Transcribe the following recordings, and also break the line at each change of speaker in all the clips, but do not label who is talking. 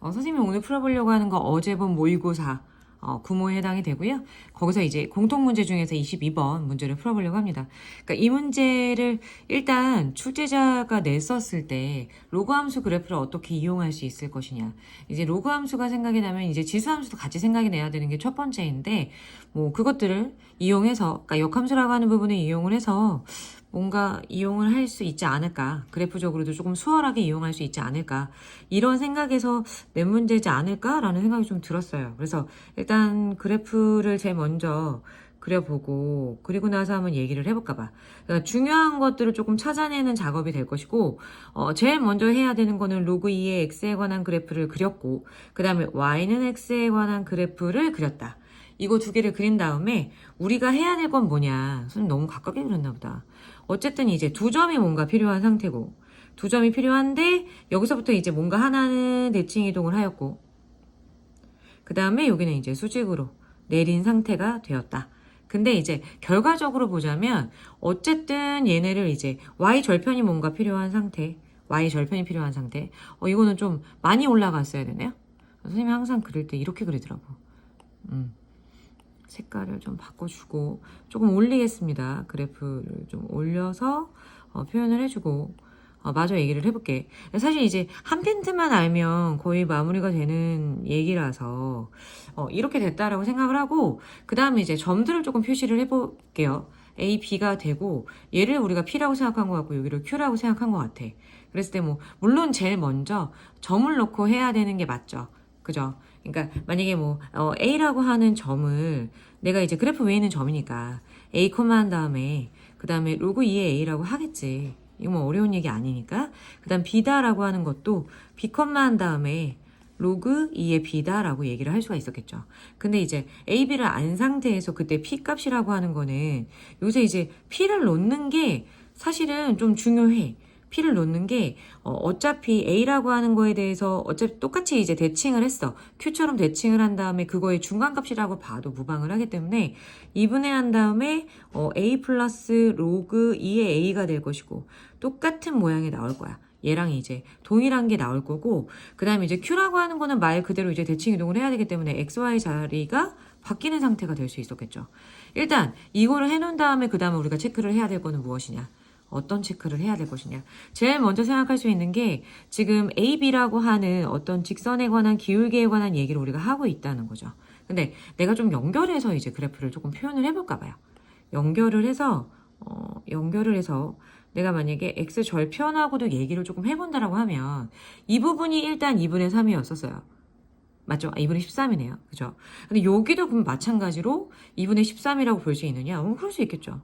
어, 선생님이 오늘 풀어보려고 하는 거 어제 본 모의고사 어, 구모에 해당이 되고요. 거기서 이제 공통 문제 중에서 22번 문제를 풀어보려고 합니다. 그러니까 이 문제를 일단 출제자가 냈었을 때 로그 함수 그래프를 어떻게 이용할 수 있을 것이냐. 이제 로그 함수가 생각이 나면 이제 지수 함수도 같이 생각이 나야 되는 게 첫 번째인데 뭐 그것들을 이용해서 그러니까 역함수라고 하는 부분을 이용을 해서 뭔가 이용을 할 수 있지 않을까. 그래프적으로도 조금 수월하게 이용할 수 있지 않을까. 이런 생각에서 낸 문제지 않을까라는 생각이 좀 들었어요. 그래서 일단 그래프를 제일 먼저 그려보고 그리고 나서 한번 얘기를 해볼까봐. 그러니까 중요한 것들을 조금 찾아내는 작업이 될 것이고 어, 제일 먼저 해야 되는 거는 로그 2의 x에 관한 그래프를 그렸고 그 다음에 y는 x에 관한 그래프를 그렸다. 이거 두 개를 그린 다음에 우리가 해야 될 건 뭐냐. 선생님 너무 가깝게 그렸나 보다. 어쨌든 이제 두 점이 뭔가 필요한 상태고 두 점이 필요한데 여기서부터 이제 뭔가 하나는 대칭 이동을 하였고 그 다음에 여기는 이제 수직으로 내린 상태가 되었다. 근데 이제 결과적으로 보자면 어쨌든 얘네를 이제 y 절편이 뭔가 필요한 상태, y 절편이 필요한 상태. 어 이거는 좀 많이 올라갔어야 되네요. 선생님이 항상 그릴 때 이렇게 그리더라고. 음. 색깔을 좀 바꿔주고 조금 올리겠습니다. 그래프를 좀 올려서 어, 표현을 해주고 어, 마저 얘기를 해볼게. 사실 이제 한 핀트만 알면 거의 마무리가 되는 얘기라서 어, 이렇게 됐다라고 생각을 하고 그 다음에 이제 점들을 조금 표시를 해볼게요. A, B가 되고 얘를 우리가 P라고 생각한 것 같고 여기를 Q라고 생각한 것 같아. 그랬을 때 뭐 물론 제일 먼저 점을 놓고 해야 되는 게 맞죠. 그죠? 그러니까 만약에 뭐 어, A라고 하는 점을 내가 이제 그래프 위에 있는 점이니까 A 코마 한 다음에 그 다음에 로그 2의 A라고 하겠지. 이거 뭐 어려운 얘기 아니니까. 그 다음 B다라고 하는 것도 B 컴마 한 다음에 로그 2의 B다라고 얘기를 할 수가 있었겠죠. 근데 이제 A, B를 안 상태에서 그때 P 값이라고 하는 거는 요새 이제 P를 놓는 게 사실은 좀 중요해. P를 놓는 게 어, 차피 A라고 하는 거에 대해서 어차피 똑같이 이제 대칭을 했어. Q처럼 대칭을 한 다음에 그거의 중간값이라고 봐도 무방을 하기 때문에 2분의 한 다음에 어, A 플러스 로그 2의 A가 될 것이고 똑같은 모양이 나올 거야. 얘랑 이제 동일한 게 나올 거고 그 다음에 이제 Q라고 하는 거는 말 그대로 이제 대칭 이동을 해야 되기 때문에 XY 자리가 바뀌는 상태가 될 수 있었겠죠. 일단 이거를 해놓은 다음에 그 다음에 우리가 체크를 해야 될 거는 무엇이냐. 어떤 체크를 해야 될 것이냐. 제일 먼저 생각할 수 있는 게 지금 AB라고 하는 어떤 직선에 관한 기울기에 관한 얘기를 우리가 하고 있다는 거죠. 근데 내가 좀 연결해서 이제 그래프를 조금 표현을 해볼까 봐요. 연결을 해서, 어, 연결을 해서 내가 만약에 X 절편하고도 얘기를 조금 해본다라고 하면 이 부분이 일단 2분의 3이었었어요. 맞죠? 아, 2분의 13이네요. 그죠? 근데 여기도 그럼 마찬가지로 2분의 13이라고 볼 수 있느냐? 음, 그럴 수 있겠죠.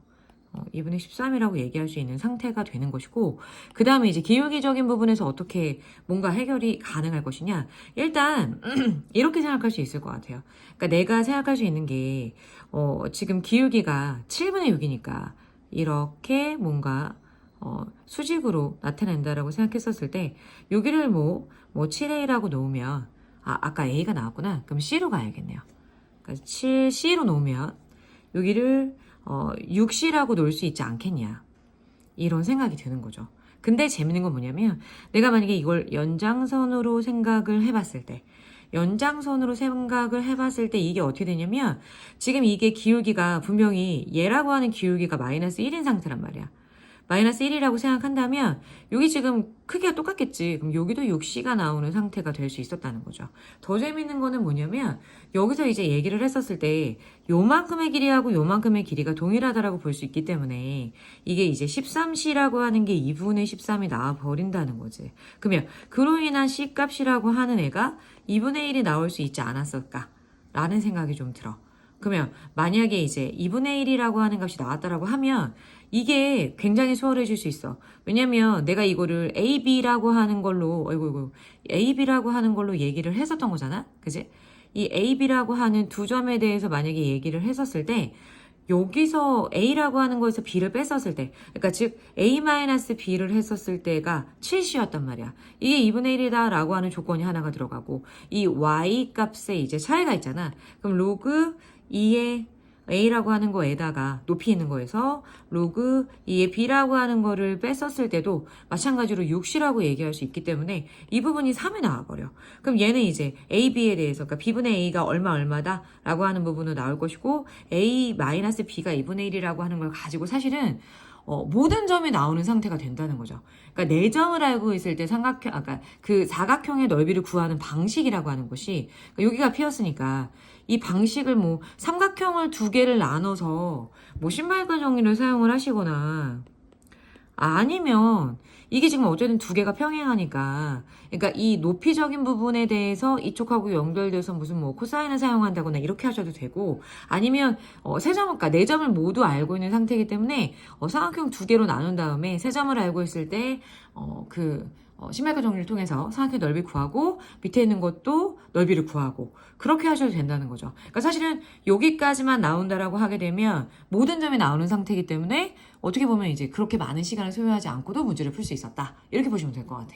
어, 2분의 13이라고 얘기할 수 있는 상태가 되는 것이고 그 다음에 이제 기울기적인 부분에서 어떻게 뭔가 해결이 가능할 것이냐? 일단 이렇게 생각할 수 있을 것 같아요. 그러니까 내가 생각할 수 있는 게 어, 지금 기울기가 7분의 6이니까 이렇게 뭔가 어, 수직으로 나타낸다라고 생각했었을 때 여기를 뭐, 뭐 7a라고 놓으면 아, 아까 a가 나왔구나. 그럼 c로 가야겠네요. 그러니까 7c로 놓으면 여기를 어, 6C라고 놓을 수 있지 않겠냐. 이런 생각이 드는 거죠. 근데 재밌는 건 뭐냐면 내가 만약에 이걸 연장선으로 생각을 해봤을 때 연장선으로 생각을 해봤을 때 이게 어떻게 되냐면 지금 이게 기울기가 분명히 얘라고 하는 기울기가 마이너스 1인 상태란 말이야. 마이너스 1이라고 생각한다면 여기 지금 크기가 똑같겠지. 그럼 여기도 6C가 나오는 상태가 될 수 있었다는 거죠. 더 재밌는 거는 뭐냐면 여기서 이제 얘기를 했었을 때 요만큼의 길이하고 요만큼의 길이가 동일하다라고 볼 수 있기 때문에 이게 이제 13C라고 하는 게 2분의 13이 나와 버린다는 거지. 그러면 그로 인한 C 값이라고 하는 애가 2분의 1이 나올 수 있지 않았을까? 라는 생각이 좀 들어. 그러면 만약에 이제 2분의 1이라고 하는 값이 나왔다라고 하면 이게 굉장히 수월해질 수 있어. 왜냐면 내가 이거를 AB라고 하는 걸로, 어이구, 이고 AB라고 하는 걸로 얘기를 했었던 거잖아? 그지? 이 AB라고 하는 두 점에 대해서 만약에 얘기를 했었을 때, 여기서 A라고 하는 거에서 B를 뺐었을 때, 그러니까 즉 A-B를 했었을 때가 7C였단 말이야. 이게 2분의 1이다라고 하는 조건이 하나가 들어가고, 이 Y 값에 이제 차이가 있잖아. 그럼 로그 2의 A라고 하는 거에다가 높이 있는 거에서 로그 2의 B라고 하는 거를 뺐었을 때도 마찬가지로 6이라고 얘기할 수 있기 때문에 이 부분이 3에 나와버려. 그럼 얘는 이제 A, B에 대해서 그러니까 B분의 A가 얼마 얼마다 라고 하는 부분은 나올 것이고 A-B가 2분의 1이라고 하는 걸 가지고 사실은 어, 모든 점이 나오는 상태가 된다는 거죠. 그러니까 네 점을 알고 있을 때 삼각형, 아까 그 사각형의 넓이를 구하는 방식이라고 하는 것이 그러니까 여기가 피었으니까 이 방식을 뭐 삼각형을 두 개를 나눠서 뭐 신발과 정리를 사용을 하시거나 아니면 이게 지금 어쨌든 두 개가 평행하니까. 그러니까 이 높이적인 부분에 대해서 이쪽하고 연결돼서 무슨 뭐 코사인을 사용한다거나 이렇게 하셔도 되고 아니면 어, 세 점을 그러니까 네 점을 모두 알고 있는 상태이기 때문에 어, 삼각형 두 개로 나눈 다음에 세 점을 알고 있을 때어그 어, 심할과 정리를 통해서 삼각형 넓이 구하고 밑에 있는 것도 넓이를 구하고 그렇게 하셔도 된다는 거죠. 그러니까 사실은 여기까지만 나온다라고 하게 되면 모든 점이 나오는 상태이기 때문에 어떻게 보면 이제 그렇게 많은 시간을 소요하지 않고도 문제를 풀 수 있었다. 이렇게 보시면 될 것 같아.